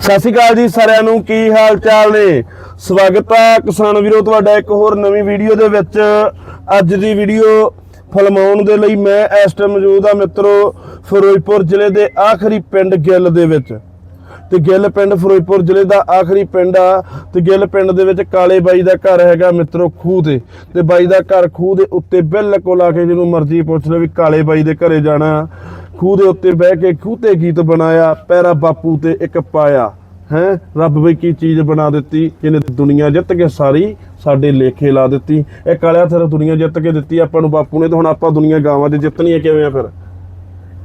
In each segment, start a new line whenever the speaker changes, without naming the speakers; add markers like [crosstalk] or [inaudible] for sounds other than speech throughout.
ਸਤਿ ਸ਼੍ਰੀ ਅਕਾਲ ਜੀ ਸਾਰਿਆਂ ਨੂੰ, ਕੀ ਹਾਲ ਚਾਲ ਨੇ? ਸਵਾਗਤ ਹੈ ਕਿਸਾਨ ਵੀਰੋ, ਤੁਹਾਡਾ ਇੱਕ ਹੋਰ ਨਵੀਂ ਵੀਡੀਓ ਦੇ ਵਿੱਚ। ਅੱਜ ਦੀ ਵੀਡੀਓ ਫਲਮਾਉਣ ਦੇ ਲਈ ਮੈਂ ਇਸ ਟਾਈਮ ਮੌਜੂਦ ਆ ਮਿੱਤਰੋ, ਫਿਰੋਜ਼ਪੁਰ ਜ਼ਿਲ੍ਹੇ ਦੇ ਆਖਰੀ ਪਿੰਡ ਗਿੱਲ ਦੇ ਵਿੱਚ। ਤੇ ਗਿੱਲ ਪਿੰਡ ਫਿਰੋਜ਼ਪੁਰ ਜ਼ਿਲ੍ਹੇ ਦਾ ਆਖਰੀ ਪਿੰਡ ਆ, ਤੇ ਗਿੱਲ ਪਿੰਡ ਦੇ ਵਿੱਚ ਕਾਲੇ ਬਾਈ ਦਾ ਘਰ ਹੈਗਾ ਮਿੱਤਰੋ ਖੂਹ ਤੇ। ਤੇ ਬਾਈ ਦਾ ਘਰ ਖੂਹ ਦੇ ਉੱਤੇ ਬਿਲਕੁਲ ਆ ਕੇ ਜਿਹਨੂੰ ਮਰਜ਼ੀ ਪੁੱਛ ਲਓ ਵੀ ਕਾਲੇ ਬਾਈ ਦੇ ਘਰੇ ਜਾਣਾ। ਖੂਹ ਦੇ ਉੱਤੇ ਬਹਿ ਕੇ ਖੂਹ ਤੇ ਗੀਤ ਬਣਾਇਆ ਪੈਰਾ ਬਾਪੂ ਤੇ ਇੱਕ ਪਾਇਆ। ਹੈ? ਰੱਬ ਬਈ ਕੀ ਚੀਜ਼ ਬਣਾ ਦਿੱਤੀ ਜਿਹਨੇ ਦੁਨੀਆ ਜਿੱਤ ਕੇ ਸਾਰੀ ਸਾਡੇ ਲੇਖੇ ਲਾ ਦਿੱਤੀ। ਇਹ ਕਾਲਿਆ ਥਰ ਦੁਨੀਆ ਜਿੱਤ ਕੇ ਦਿੱਤੀ ਆਪਾਂ ਨੂੰ ਬਾਪੂ ਨੇ ਤੇ ਹੁਣ ਆਪਾਂ ਦੁਨੀਆ ਗਾਵਾਂ 'ਚ ਜਿੱਤਣੀ ਹੈ ਕਿਵੇਂ ਆ ਫਿਰ?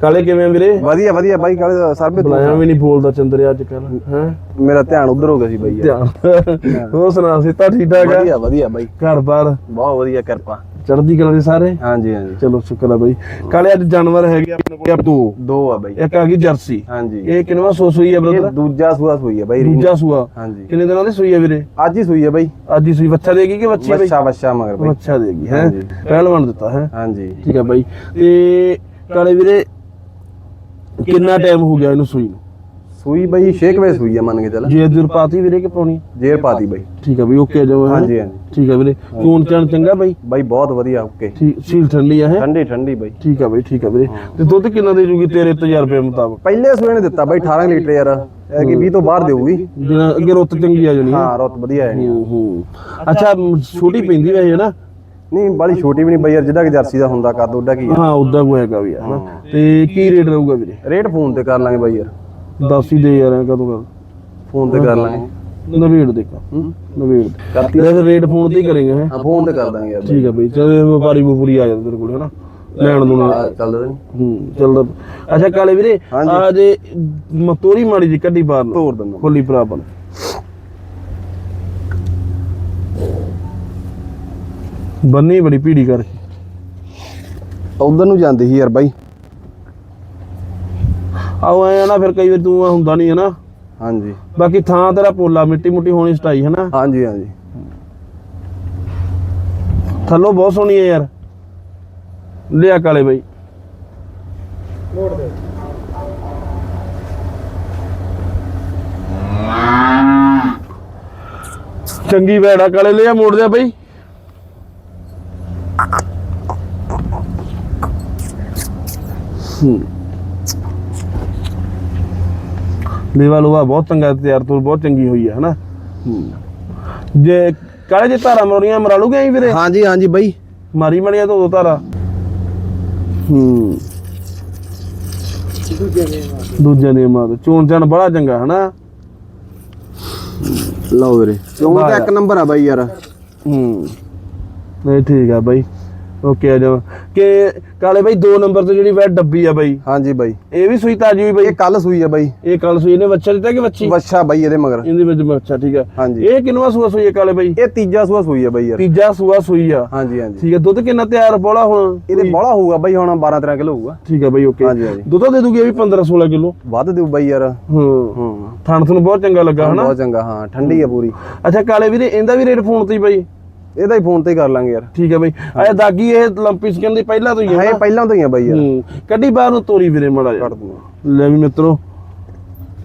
ਕਾਲੇ ਕਿਵੇਂ ਵੀਰੇ?
ਵਧੀਆ ਵਧੀਆ ਬਾਈ ਕਾਲੇ ਸਰਬੇ
ਬੁਲਾਇਆ ਵੀ ਨਹੀਂ ਬੋਲਦਾ ਚੰਦਰਿਆ ਅੱਜ ਕੱਲ ਹੈ?
ਮੇਰਾ ਧਿਆਨ ਉਧਰ ਹੋ ਗਿਆ ਸੀ ਬਾਈ।
ਧਿਆਨ। ਹੋਰ ਸੁਣਾ ਸੀ ਤਾਂ ਠੀਕ ਠਾਕ
ਵਧੀਆ ਵਧੀਆ ਬਾਈ।
ਘਰ ਬਾਰ
ਬਹੁਤ ਵਧੀਆ ਕਿਰਪਾ।
ਚੜ੍ਹਦੀ ਕਲਾ ਦੇ ਸਾਰੇ?
ਹਾਂਜੀ ਹਾਂਜੀ।
ਚਲੋ ਸ਼ੁਕਰ ਆ ਬਈ। ਕਾਲੇ ਅੱਜ ਜਾਨਵਰ ਹੈਗੇ ਆਪਣੇ ਕੋਲ ਦੋ।
ਦੋ ਆ ਬਾਈ।
ਇੱਕ ਆ ਗਈ ਜਰਸੀ।
ਹਾਂਜੀ।
ਇਹ ਕਿੰਨਵਾ ਸੋ ਸੂਈ ਹੈ
ਇਹ
ਬ੍ਰਦਰ
ਦੂਜਾ ਸੂਆ ਸੂਈ ਆ ਬਾਈ ਰੀਨ।
ਦੂਜਾ ਸੂਆ।
ਹਾਂਜੀ।
ਕਿੰਨੇ ਦਿਨਾਂ ਦੀ ਸੂਈ ਹੈ ਵੀਰੇ?
ਅੱਜ ਹੀ ਸੂਈ ਆ ਬਾਈ।
ਅੱਜ ਹੀ ਸੂਈ। ਬੱਚਾ ਦੇਗੀ ਕਿ ਬੱਚੀ ਹੈ ਬਈ?
ਬੱਚਾ ਬੱਚਾ ਮਗਰ ਬਾਈ।
ਬੱਚਾ ਦੇਗੀ ਹੈ?
ਹਾਂਜੀ।
ਪਹਿਲਵਾਨ ਦਿੱਤਾ ਹੈ?
ਹਾਂਜੀ।
ਠੀਕ ਹੈ ਬਾਈ। ਤੇ ਕਾਲੇ ਵੀਰੇ ਕਿੰਨਾ ਟਾਈਮ ਹੋ ਗਿਆ ਇਹਨੂੰ ਸੂਈ ਨੂੰ?
ਸੂਈ ਬਾਈ 6 ਵਜੇ ਸੂਈ ਆ ਮੰਨ ਕੇ ਚੱਲ।
ਜੇ ਦਿਨ ਪਾਤੀ ਵੀਰੇ ਕਿ ਪਾਉਣੀ
ਜੇਰ ਪਾਤੀ ਬਾਈ।
ਠੀਕ ਹੈ ਬਈ ਓਕੇ ਜੋ ਹੈ
ਹਾਂਜੀ ਹਾਂਜੀ।
ਠੀਕ ਹੈ ਵੀਰੇ। ਚੂਨ ਚਾਨ ਚੰਗਾ ਬਾਈ?
ਬਾਈ ਬਹੁਤ ਵਧੀਆ ਓਕੇ
ਠੀਕ ਸੀਲ ਠੰਡੀ ਆ ਹੈ
ਠੰਡੀ ਠੰਡੀ ਬਾਈ।
ਠੀਕ ਆ ਬਈ ਠੀਕ ਆ ਵੀਰੇ। ਤੇ ਦੁੱਧ ਕਿੰਨਾ ਦੇ ਜੂਗੀ ਤੇਰੇ ਤਜਰਬੇ ਮੁਤਾਬਕ?
ਪਹਿਲੇ ਸੂਏ ਨੇ ਦਿੱਤਾ ਬਾਈ 18 ਲੀਟਰ ਯਾਰ। ਇਹ ਕਿ 20 ਤੋਂ ਬਾਹਰ ਦੇਊਗੀ?
ਜਿਹੜਾ ਅੱਗੇ ਰੁੱਤ ਚੰਗੀ ਆ ਜਾਣੀ ਹੈ।
ਹਾਂ ਰੁੱਤ ਵਧੀਆ ਹੈ
ਹੂੰ ਹੂੰ। ਅੱਛਾ ਛੋਟੀ ਪੈਂਦੀ ਵੈਸੇ ਨਾ?
ਨਹੀਂ ਬਾਲੀ ਛੋਟੀ ਵੀ ਨਹੀਂ ਬਾਈ ਯਾਰ ਜਿੱਦਾਂ ਕਿ ਜਰਸੀ ਦਾ ਹੁੰਦਾ ਕੱਦ ਉਹਦਾ ਕੀ ਆ।
ਹਾਂ ਉਦਾਂ ਕੋ ਹੈਗਾ ਵੀ ਆ ਤੇ ਕੀ ਰੇਟ ਰਹੂਗਾ ਵੀਰੇ?
ਰੇਟ ਫੋਨ ਤੇ ਕਰ ਲਾਂਗੇ ਬਾਈ ਯਾਰ।
ਦੱਸ ਹੀ ਦੇ ਯਾਰ ਐਂ ਕਦੋਂ ਕਰ।
ਫੋਨ ਤੇ ਕਰ ਲਾਂਗੇ।
ਨਵੇੜ ਦੇ ਕਾ
ਹੂੰ।
ਨਵੇੜ
ਕਰਤੀ
ਵੈਸੇ ਰੇਟ ਫੋਨ ਤੇ ਹੀ ਕਰੇਗਾ ਹੈ।
ਹਾਂ ਫੋਨ ਤੇ ਕਰ ਦਾਂਗੇ ਯਾਰ।
ਠੀਕ ਆ ਬਈ ਚਲ ਵਪਾਰੀ ਵਪੂਰੀ ਆ ਜਾਂਦੇ ਤੇਰੇ ਕੋਲ ਹਨਾ? ਲੈਣ ਨੂੰ
ਚੱਲਦਾ ਨਹੀਂ
ਹੂੰ ਚੱਲਦਾ। ਅੱਛਾ ਕਾਲੇ ਵੀਰੇ। ਆ ਜੇ ਮਤੋਰੀ ਮਾੜੀ ਜੀ ਕੱਢੀ ਬਾਹਰ
ਤੋੜ ਦਿੰਦਾ
ਖੋਲੀ ਭਰਾਪਨ ਬੰਨੀ ਬੜੀ ਭੀੜੀ ਕਰਕੇ।
ਉਧਰ ਨੂੰ ਜਾਂਦੀ ਸੀ ਯਾਰ ਬਾਈ।
ਆਓ ਐ ਨਾ ਫਿਰ ਕਈ ਵਾਰ ਤੂੰ ਐਂ ਹੁੰਦਾ ਨਹੀਂ ਹੈ ਨਾ।
ਹਾਂਜੀ।
ਬਾਕੀ ਥਾਂ ਤੇਰਾ ਪੋਲਾ ਮਿੱਟੀ ਮੁੱਟੀ ਹੋਣੀ ਸਟਾਈ ਹੈ ਨਾ।
ਹਾਂਜੀ ਹਾਂਜੀ।
ਥੱਲੋਂ ਬਹੁਤ ਸੋਹਣੀ ਹੈ ਯਾਰ। ਲਿਆ ਕਾਲੇ ਬਾਈ। ਚੰਗੀ ਬੈੜਾ ਕਾਲੇ ਲਿਆ ਮੋੜ ਦਿਆ ਬਾਈ। ਹੂੰ। ਲੇਵਾ ਲੋਵਾ ਬਹੁਤ ਚੰਗਾ ਤਿਆਰ ਤੋਂ ਬਹੁਤ ਚੰਗੀ ਹੋਈ ਹੈ ਹਨਾ? ਜੇ ਕਾਲੇ ਜੇ ਧਾਰਾ ਮਰੋੜੀਆਂ ਮਰਾ ਲੂਗੇ ਐਂ ਵੀਰੇ?
ਹਾਂਜੀ ਹਾਂਜੀ ਬਾਈ।
ਮਾਰੀ ਮੜੀਆਂ ਤੋਂ ਦੋ ਧਾਰਾ। ਹੂੰ। ਦੂਜੇ ਨੇ ਮਾਰ ਚੋਣ ਚਾਣ ਬੜਾ ਚੰਗਾ ਹਨਾ?
ਲਓ ਵੀਰੇ। ਚੋਂ ਤਾਂ ਇੱਕ ਨੰਬਰ ਆ ਬਾਈ ਯਾਰ।
ਹੂੰ। ਨਹੀਂ ਠੀਕ ਆ ਬਾਈ। ਓਕੇ ਆ ਜਾ। ਕਿ ਕਾਲੇ ਬਾਈ ਦੋ ਨੰਬਰ ਤੇ ਜਿਹੜੀ ਵੈ ਡੱਬੀ ਆ ਬਾਈ।
ਹਾਂਜੀ ਬਾਈ।
ਇਹ ਵੀ ਸੂਈ ਤਾਜੀ ਹੋਈ ਬਾਈ?
ਇਹ ਕੱਲ ਸੂਈ ਆ ਬਾਈ।
ਇਹ ਕੱਲ ਸੂਈ ਨੇ ਬੱਚਾ ਦਿੱਤਾ ਕਿ ਬੱਚੀ
ਬੱਚਾ ਬਾਈ ਇਹਦੇ ਮਗਰ।
ਇਹਦੇ ਵਿੱਚ ਬੱਚਾ ਠੀਕ ਆ।
ਹਾਂਜੀ।
ਇਹ ਕਿੰਨਵਾ ਸੂਆ ਸੂਈ ਆ ਕਾਲੇ ਬਾਈ?
ਇਹ ਤੀਜਾ ਸੂਆ ਸੂਈ ਆ ਬਾਈ ਯਾਰ।
ਤੀਜਾ ਸੂਆ ਸੂਈ ਆ।
ਹਾਂਜੀ ਹਾਂਜੀ।
ਠੀਕ ਆ ਦੁੱਧ ਕਿੰਨਾ ਤਿਆਰ ਬੋਲਾ ਹੁਣ?
ਇਹਦੇ ਬੋਲਾ ਹੋਊਗਾ ਬਾਈ ਹੁਣ 12 13 ਕਿਲੋ ਹੋਊਗਾ।
ਠੀਕ ਆ ਬਾਈ ਓਕੇ।
ਹਾਂਜੀ ਹਾਂਜੀ।
ਦੁੱਧ ਦੇ ਦੂਗੀ ਇਹ ਵੀ 15 16 ਕਿਲੋ।
ਵੱਧ ਦੇਊ ਬਾਈ ਯਾਰ।
ਹੂੰ।
ਹੂੰ।
ਥਣ ਤੁਹਾਨੂੰ ਬਹੁਤ ਚੰਗਾ ਲੱਗਾ ਹਨਾ?
ਬਹੁਤ ਚੰਗਾ ਹਾਂ ਠੰਡੀ ਆ ਪੂਰੀ।
ਅੱਛਾ ਕਾਲੇ ਵੀਰੇ ਇਹਦਾ ਵੀ ਰੇਟ ਫੋਨ ਤੇ ਹੀ ਬਾਈ?
ਇਹਦਾ ਹੀ ਫੋਨ ਤੇ ਹੀ ਕਰ ਲਾਂਗੇ ਯਾਰ।
ਠੀਕ ਹੈ ਬਾਈ। ਆਇਆ ਦਾਗੀ ਇਹ ਲੰਪੀ ਸਕਿਨ ਦੀ ਪਹਿਲਾਂ ਤੋਂ ਹੀ
ਹਾਂ
ਹੈ
ਇਹ ਪਹਿਲਾਂ ਤੋਂ ਹੀ ਆ ਬਾਈ ਯਾਰ।
ਹੂੰ। ਕੱਢੀ ਬਾਹਰ ਨੂੰ ਤੋਰੀ ਵੀਰੇ ਮੜਾ ਜਾ
ਕੱਢ ਦੂੰਗਾ।
ਲੈ ਵੀ ਮਿੱਤਰੋ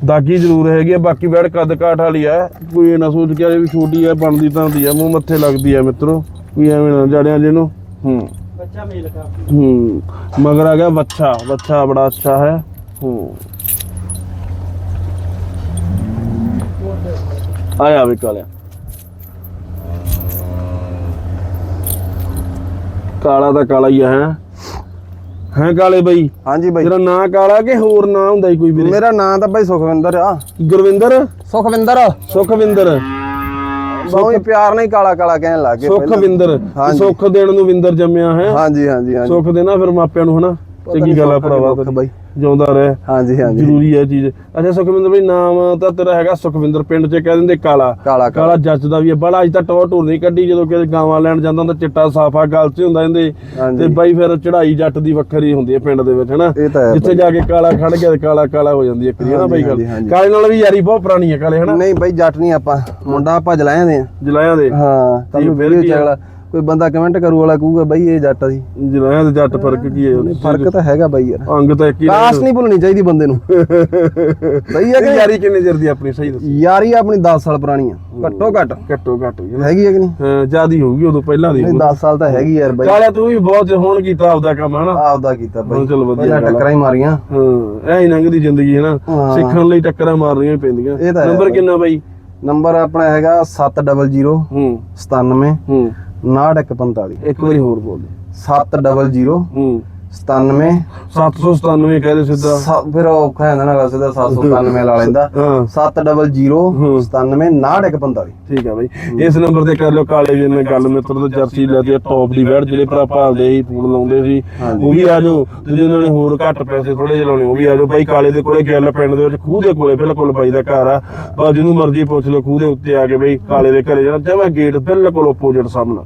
ਦਾਗੀ ਜ਼ਰੂਰ ਹੈਗੀ ਆ ਬਾਕੀ ਬੈੜ ਕੱਦ ਕਾਠ ਵਾਲੀ ਆ। ਕੋਈ ਇਹ ਨਾ ਸੋਚ ਕੇ ਵੀ ਛੋਟੀ ਆ ਬਣਦੀ ਤਾਂ ਹੁੰਦੀ ਆ ਮੂੰਹ ਮੱਥੇ ਲੱਗਦੀ ਆ ਮਿੱਤਰੋ। ਕੋਈ ਐਵੇਂ ਨਾ ਜੜਿਆਂ ਜਿਹਨੂੰ ਹੂੰ। ਬੱਚਾ ਮੇਲ ਕਾ ਹੂੰ। ਮਗਰ ਆ ਗਿਆ ਬੱਚਾ ਬੱਚਾ ਬੜਾ ਅੱਛਾ ਹੈ। ਹੂੰ। ਆਇਆ ਵੀ ਕਾਲਿਆ। ਕਾਲਾ ਤਾਂ ਕਾਲਾ ਹੀ ਆ ਹੈ? ਹੈ ਕਾਲੇ ਬਾਈ?
ਹਾਂਜੀ ਬਾਈ।
ਤੇਰਾ ਨਾਂ ਕਾਲਾ ਕਿ ਹੋਰ ਨਾਂ ਹੁੰਦਾ ਹੀ ਕੋਈ ਵੀਰੇ?
ਮੇਰਾ ਨਾਂ ਤਾਂ ਬਾਈ ਸੁਖਵਿੰਦਰ ਆ।
ਗੁਰਵਿੰਦਰ?
ਸੁਖਵਿੰਦਰ।
ਸੁਖਵਿੰਦਰ।
ਬਹੁਤ ਪਿਆਰ ਨਾਲ ਹੀ ਕਾਲਾ ਕਾਲਾ ਕਹਿਣ ਲੱਗ।
ਸੁਖਵਿੰਦਰ।
ਹਾਂਜੀ।
ਸੁੱਖ ਦੇਣ ਨੂੰ ਵਿੰਦਰ ਜੰਮਿਆ ਹੈ?
ਹਾਂਜੀ ਹਾਂਜੀ ਹਾਂਜੀ।
ਸੁੱਖ ਦੇਣਾ ਫਿਰ ਮਾਪਿਆਂ ਨੂੰ ਹਨਾ? ਚੰਗੀ ਗੱਲ ਆ ਭਰਾਵਾ
ਬਾਈ।
ਜਿਉਂਦਾ ਰਹਿ।
ਹਾਂਜੀ ਹਾਂਜੀ।
ਜ਼ਰੂਰੀ ਹੈ ਚੀਜ਼। ਅੱਛਾ ਸੁਖਵਿੰਦਰ ਬਈ ਨਾਮ ਤਾਂ ਤੇਰਾ ਹੈਗਾ ਸੁਖਵਿੰਦਰ ਪਿੰਡ 'ਚ ਕਹਿ ਦਿੰਦੇ ਕਾਲਾ।
ਕਾਲਾ
ਜੱਜ ਦਾ ਵੀ ਹੈ। ਬੜਾ ਅੱਜ ਤਾਂ ਟੌਰ ਟੂਰ ਨਹੀਂ ਕੱਢੀ ਜਦੋਂ ਕਿ ਗਾਵਾਂ ਲੈਣ ਜਾਂਦਾ ਹੁੰਦਾ ਚਿੱਟਾ ਸਾਫਾ ਗਲ 'ਚ ਹੁੰਦਾ ਇਹਦੇ। ਤੇ ਬਾਈ ਫਿਰ ਚੜਾਈ ਜੱਟ ਦੀ ਵੱਖਰੀ ਹੁੰਦੀ ਹੈ ਪਿੰਡ ਦੇ ਵਿੱਚ ਹਨਾ? ਜਿੱਥੇ ਜਾ ਕੇ ਕਾਲਾ ਖੜ ਗਿਆ ਤੇ ਕਾਲਾ ਕਾਲਾ ਹੋ ਜਾਂਦੀ ਹੈ ਕਰੀ ਹਨਾ ਬਾਈ ਗੱਲ। ਕਾਲੇ ਨਾਲ ਵੀ ਯਾਰੀ ਬਹੁਤ ਪੁਰਾਣੀ ਹੈ ਕਾਲੇ ਹਨਾ?
ਨਹੀਂ ਬਾਈ ਜੱਟ ਨਹੀਂ ਆਪਾਂ। ਮੁੰਡਾ ਆਪਾਂ ਜਲਾਇਆ ਦੇ।
ਜਲਾਇਆ ਦੇ।
ਹਾਂ ਤੁਹਾਨੂੰ ਵੀਡੀਓ
ਆ?
ਕੋਈ ਬੰਦਾ ਕਮੈਂਟ ਕਰੂ ਵਾਲਾ ਕਹੂਗਾ ਬਈ ਇਹ ਜੱਟ ਸੀ
ਜਨਾਇਆ ਤੇ ਜੱਟ ਫ਼ਰਕ ਕੀ ਹੈ?
ਫ਼ਰਕ ਤਾਂ ਹੈਗਾ ਬਾਈ ਯਾਰ।
ਅੰਗ ਤਾਂ ਇੱਕ ਹੀ
ਕਾਸ ਨਹੀਂ ਭੁੱਲਣੀ ਚਾਹੀਦੀ ਬੰਦੇ ਨੂੰ। [laughs] ਸਹੀ ਹੈ ਕਿ
ਯਾਰੀ ਕਿੰਨੇ ਚਿਰ ਦੀ ਆਪਣੀ ਸਹੀ ਦੱਸ।
ਯਾਰੀ ਆਪਣੀ 10 ਸਾਲ ਪੁਰਾਣੀ ਆ। ਘੱਟੋ ਘੱਟ।
ਘੱਟੋ ਘੱਟ।
ਹੈਗੀ ਹੈ ਕਿ ਨਹੀਂ?
ਹਾਂ ਜਿਆਦੀ ਹੋਊਗੀ ਉਦੋਂ ਪਹਿਲਾਂ ਦੀ
ਨਹੀਂ 10 ਸਾਲ ਤਾਂ ਹੈਗੀ ਯਾਰ ਬਾਈ।
ਕਾਲਿਆ ਤੂੰ ਵੀ ਬਹੁਤ ਹੁਣ ਕੀਤਾ ਆਪਦਾ ਕੰਮ ਹਨਾ?
ਆਪਦਾ ਕੀਤਾ ਬਾਈ।
ਚਲੋ ਵਧੀਆ ਆ।
ਟੱਕਰਾਂ ਹੀ ਮਾਰੀਆਂ।
ਹਾਂ ਐ ਹੀ ਲੰਘਦੀ ਜ਼ਿੰਦਗੀ ਹੈ। ਨਾ। ਸਿੱਖਣ ਲਈ ਟੱਕਰਾਂ ਮਾਰਨੀਆਂ ਹੀ ਪੈਂਦੀਆਂ। ਨੰਬਰ। ਕਿੰਨਾ ਬਾਈ?
ਨੰਬਰ ਆਪਣਾ ਹੈਗਾ 700
ਹੂੰ।
97
ਹੂੰ।
6145
ਇੱਕ ਵਾਰੀ ਹੋਰ ਬੋਲ ਦੇ
700
ਹੂੰ।
97
797 ਕਹਦੇ ਸਿੱਧਾ।
ਸੱਤ- ਫਿਰ ਉਹ ਔਖਾ ਜਾਂਦਾ ਨਾ ਵੈਸੇ ਤਾਂ 797 ਲਾ ਲੈਂਦਾ।
ਹਾਂ।
700
ਹੂੰ।
97 6145
ਠੀਕ ਆ ਬਾਈ। ਇਸ ਨੰਬਰ ਤੇ ਕਰ ਲਿਓ ਕਾਲੇ ਜੀ ਨੇ ਗੱਲ ਮਿੱਤਰ ਤੋਂ ਜਰਸੀ ਲੈਦੀ ਟੌਪ ਦੀ ਵੈੜ ਜਿਹੜੇ ਭਰਾ ਭਾਲਦੇ ਸੀ ਫੋਨ ਲਾਉਂਦੇ ਸੀ
ਹਾਂਜੀ।
ਉਹ ਵੀ ਆ ਜਾਓ। ਤੇ ਨੇ ਹੋਰ ਘੱਟ ਪੈਸੇ ਥੋੜੇ ਜਿਹੇ ਲਾਉਣੇ ਉਹ ਵੀ ਆ ਜਾਓ। ਬਾਈ ਕਾਲੇ ਦੇ ਕੋਲੇ ਗੱਲ ਪਿੰਡ ਦੇ ਵਿੱਚ ਖੂਹ ਦੇ ਕੋਲੇ ਬਿਲਕੁਲ ਬਾਈ ਦਾ ਘਰ ਆ। ਬਸ ਜਿਹਨੂੰ ਮਰਜ਼ੀ ਪੁੱਛ ਲਓ ਖੂਹ ਦੇ ਉੱਤੇ ਆ ਕੇ ਬਈ ਕਾਲੇ ਦੇ ਘਰੇ ਜਾਣਾ ਜਮਾ ਗੇਟ ਬਿਲਕੁਲ ਆਪੋਜ਼ਿਟ ਸਾਹਮਣਾ।